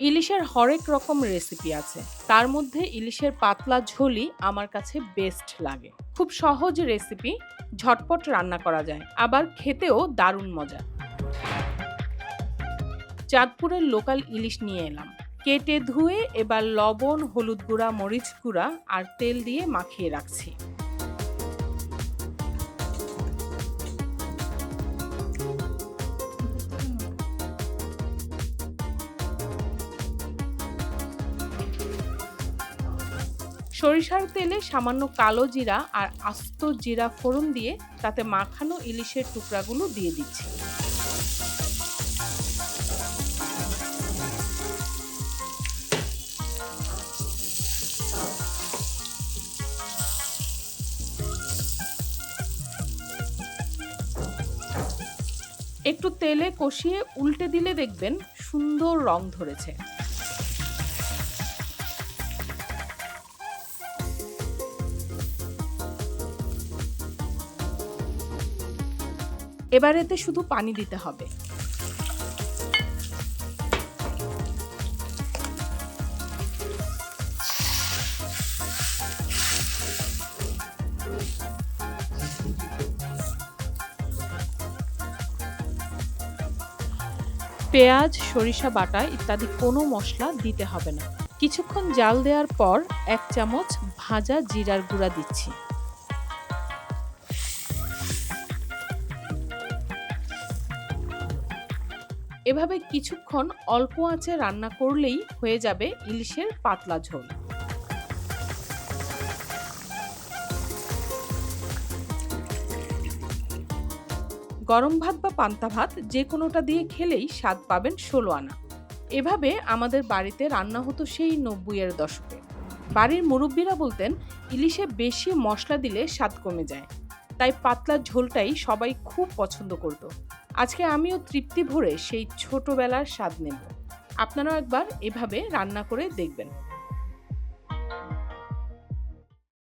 ইলিশের হরেক রকম রেসিপি আছে। তার মধ্যে ইলিশের পাতলা ঝোলই আমার কাছে বেস্ট লাগে। খুব সহজ রেসিপি ঝটপট রান্না করা যায়, আবার খেতেও দারুণ মজা। চাঁদপুরের লোকাল ইলিশ নিয়ে এলাম। কেটে ধুয়ে এবার লবণ, হলুদ গুঁড়া, মরিচ গুঁড়া আর তেল দিয়ে মাখিয়ে রাখছি। সরিষার তেলে সামান্য কালো জিরা আর আস্ত জিরা ফোড়ন দিয়ে তাতে মাখানো ইলিশের টুকরাগুলো দিয়ে দিচ্ছি। একটু তেলে কষিয়ে উল্টে দিলে দেখবেন সুন্দর রং ধরেছে। এবার এতে শুধু পানি দিতে হবে। পেঁয়াজ, সরিষা বাটা ইত্যাদি কোনো মশলা দিতে হবে না। কিছুক্ষণ জাল দেওয়ার পর এক চামচ ভাজা জিরার গুঁড়া দিচ্ছি। এভাবে কিছুক্ষণ অল্প আঁচে রান্না করলেই হয়ে যাবে ইলিশের পাতলা ঝোল। গরম ভাত বা পান্তা ভাত যে কোনোটা দিয়ে খেলেই স্বাদ পাবেন ষোলো আনা। এভাবে আমাদের বাড়িতে রান্না হতো সেই নব্বইয়ের দশকে। বাড়ির মুরব্বীরা বলতেন, ইলিশে বেশি মশলা দিলে স্বাদ কমে যায়। তাই পাতলা ঝোলটাই সবাই খুব পছন্দ করত। আজকে আমিও তৃপ্তি ভরে সেই ছোটোবেলার স্বাদ নেব। আপনারাও একবার এভাবে রান্না করে দেখবেন।